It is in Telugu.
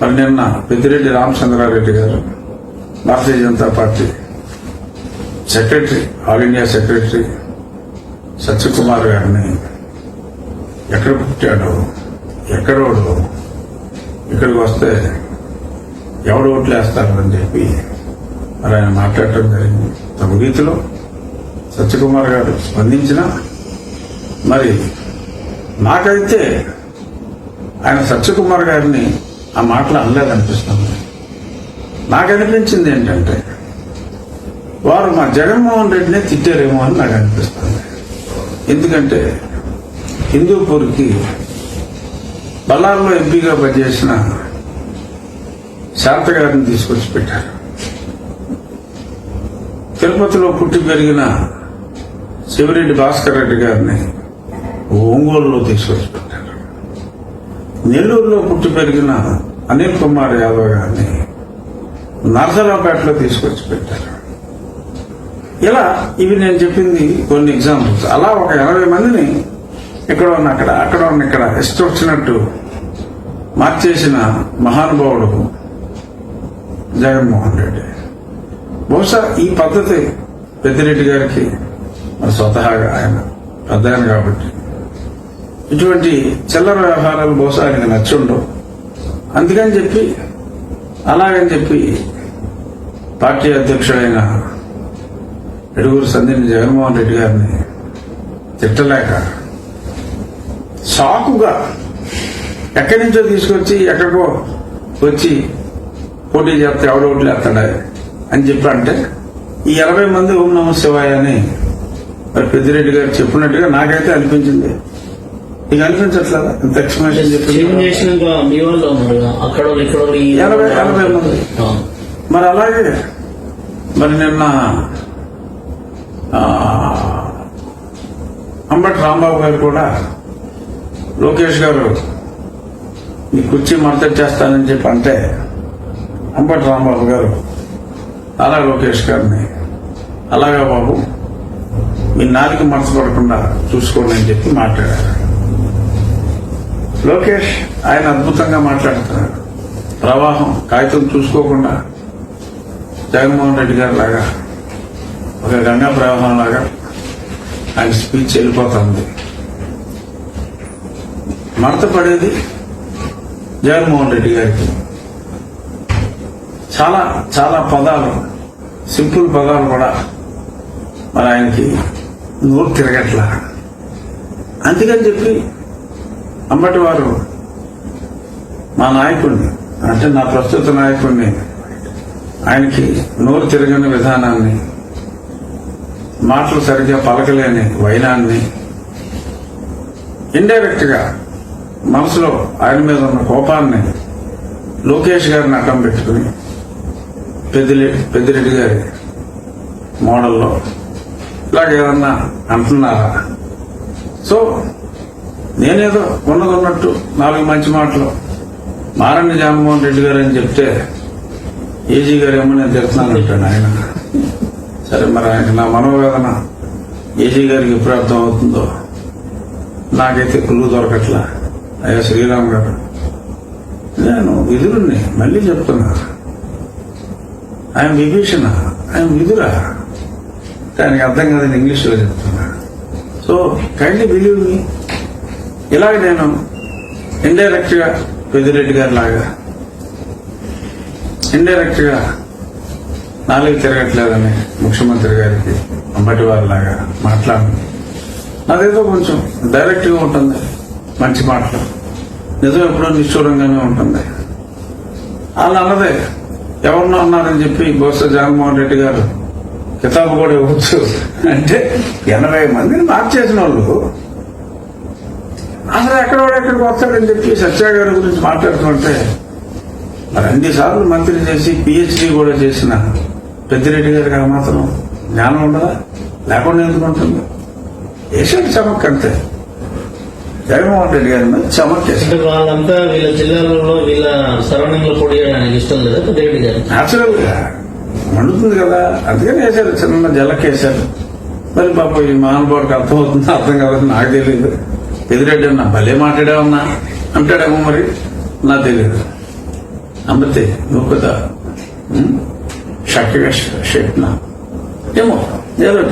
మరి నిన్న పెద్దిరెడ్డి రామచంద్రారెడ్డి గారు Bharatiya Janata party secretary all India secretary Satyakumar గారిని ఎక్కడ పుట్టాడో ఎక్కడోడు ఇక్కడికి వస్తే ఎవడు ఓట్లు వేస్తారని చెప్పి మరి ఆయన మాట్లాడటం జరిగింది. తగు రీతిలో సత్యకుమార్ గారు స్పందించిన మరి నాకైతే ఆయన సత్యకుమార్ గారిని ఆ మాటలు అనలేదనిపిస్తుంది నాకు అనిపించింది ఏంటంటే వారు మా జగన్మోహన్ రెడ్డినే తిట్టారేమో అని నాకు అనిపిస్తుంది. ఎందుకంటే హిందూపూర్కి బల్లార్లో ఎంపీగా పనిచేసిన శాంత గారిని తీసుకొచ్చి పెట్టారు. తిరుపతిలో పుట్టి పెరిగిన శివరెడ్డి భాస్కర్ రెడ్డి గారిని ఒంగోలులో తీసుకొచ్చి నెల్లూరులో పుట్టి పెరిగిన అనిల్ కుమార్ యాదవ్ గారిని నర్సరావుపేటలో తీసుకొచ్చి పెట్టారు. ఇలా ఇవి నేను చెప్పింది కొన్ని ఎగ్జాంపుల్స్ అలా ఒక ఇరవై మందిని ఇక్కడ ఉన్న అక్కడ అక్కడ ఉన్న ఇక్కడ ఇష్టం వచ్చినట్టు మార్చేసిన మహానుభావుడు జగన్మోహన్ రెడ్డి. బహుశా ఈ పద్ధతి పెద్దిరెడ్డి గారికి స్వతహాగా ఆయన పెద్ద కాబట్టి ఇటువంటి చిల్లర వ్యవహారాలు బహుశా ఆయనకు నచ్చుండవు. అందుకని చెప్పి అలాగని చెప్పి పార్టీ అధ్యక్షుడైన ఎడుగురు సంధిని జగన్మోహన్ రెడ్డి గారిని తిట్టలేక షాకుగా ఎక్కడి నుంచో తీసుకొచ్చి ఎక్కడికో వచ్చి పోటీ చేస్తే ఎవడో ఓట్లు అని చెప్పి అంటే ఈ ఇరవై మంది ఓం నమ శివాయ అని మరి పెద్దిరెడ్డి గారు చెప్పినట్టుగా నాకైతే అనిపించింది. ఎక్స్ప్లెనేషన్ చెప్పి మీ వాళ్ళు అక్కడ ఇక్కడ ఎనభై ఎనభై మంది. మరి అలాగే మరి నిన్న అంబటి రాంబాబు గారు కూడా లోకేష్ గారు ఈ కుర్చీ మడత చేస్తానని చెప్పి అంటే అంబటి రాంబాబు గారు అలా లోకేష్ గారిని అలాగా బాబు మీ నాలుగు మనసు పడకుండా చూసుకోండి అని చెప్పి మాట్లాడారు. లోకేష్ ఆయన అద్భుతంగా మాట్లాడుతున్నాడు. ప్రవాహం కాగితం చూసుకోకుండా జగన్మోహన్ రెడ్డి గారి లాగా ఒక గంగా ప్రవాహం లాగా ఆయన స్పీచ్ వెళ్ళిపోతుంది. మడత పడేది జగన్మోహన్ రెడ్డి గారికి. చాలా చాలా పదాలు సింపుల్ పదాలు కూడా మరి ఆయనకి నోరు తిరగట్లా. అందుకని చెప్పి అమ్మటి వారు మా నాయకుడిని అంటే నా ప్రస్తుత నాయకుడిని ఆయనకి నోరు తిరగని విధానాన్ని మాటలు సరిగ్గా పలకలేని వైనాన్ని ఇండైరెక్ట్గా మనసులో ఆయన మీద ఉన్న కోపాన్ని లోకేష్ గారిని అడ్డం పెట్టుకుని పెద్దిరెడ్డి పెద్దిరెడ్డి గారి మోడల్లో ఇలాగ ఏదన్నా అంటున్నారా? సో నేనేదో ఉన్నది ఉన్నట్టు నాలుగు మంచి మాటలు. మారండి జగన్మోహన్ రెడ్డి గారు అని చెప్తే ఏజీ గారు ఏమో నేను తిడుతున్నాను అంటాడు ఆయన. సరే మరి ఆయన నా మనోవేదన ఏజీ గారికి ఎప్పుడు అర్థం అవుతుందో నాకైతే కుళ్ళు దొరకట్లా. అయ్యా శ్రీరామ్ గారు నేను విధురుణ్ణి మళ్ళీ చెప్తున్నా. ఆయన విభీషణ ఆయన విధురా. దానికి అర్థం కాదని ఇంగ్లీష్లో చెప్తున్నా. సో కైండ్లీ బిలీవ్ మీ ఇలాగ నేను ఇండైరెక్ట్గా పెద్దిరెడ్డి గారి లాగా ఇండైరెక్ట్గా నాలుగు తిరగట్లేదని ముఖ్యమంత్రి గారికి అంబటి వారి లాగా మాట్లాడి నాదేదో కొంచెం డైరెక్ట్గా ఉంటుంది మంచి మాటలు. నిజం ఎప్పుడో నిష్ఠూరంగానే ఉంటుంది. వాళ్ళు అన్నదే ఎవరినో అన్నారని చెప్పి బహుశా జగన్మోహన్ రెడ్డి గారు కితాబు కూడా ఇవ్వచ్చు. అంటే ఎనభై మందిని మార్చేసిన వాళ్ళు అసలు ఎక్కడ ఎక్కడికి వస్తాడని చెప్పి సత్య గారి గురించి మాట్లాడుతుంటే మరి అన్ని సార్లు మంత్రి చేసి పిహెచ్డి కూడా చేసిన పెద్దిరెడ్డి గారికి ఆ మాత్రం జ్ఞానం ఉండదా? లేకుండా ఎందుకు ఉంటుంది? వేసాడు చమక్ అంతే. జగన్మోహన్ రెడ్డి గారి మీద చమక్ వాళ్ళంతా వీళ్ళ జిల్లాలలో వీళ్ళ సరౌండింగ్లో ఇష్టం లేదా పెద్దరెడ్డి గారు న్యాచురల్గా. మండుతుంది కదా. అందుకని వేశారు. చిన్న జలక్ వేశారు. మరి పాప ఈ మహానుభావుడికి అర్థమవుతుందో అర్థం కాదని నాకు తెలియదు ఎదురెడ్డి అన్న భలే మాట్లాడావన్నా అంటాడేమో మరి? నా తెలియదు అమ్మితే నువ్వు కదా షక్కి ఏమో ఏదో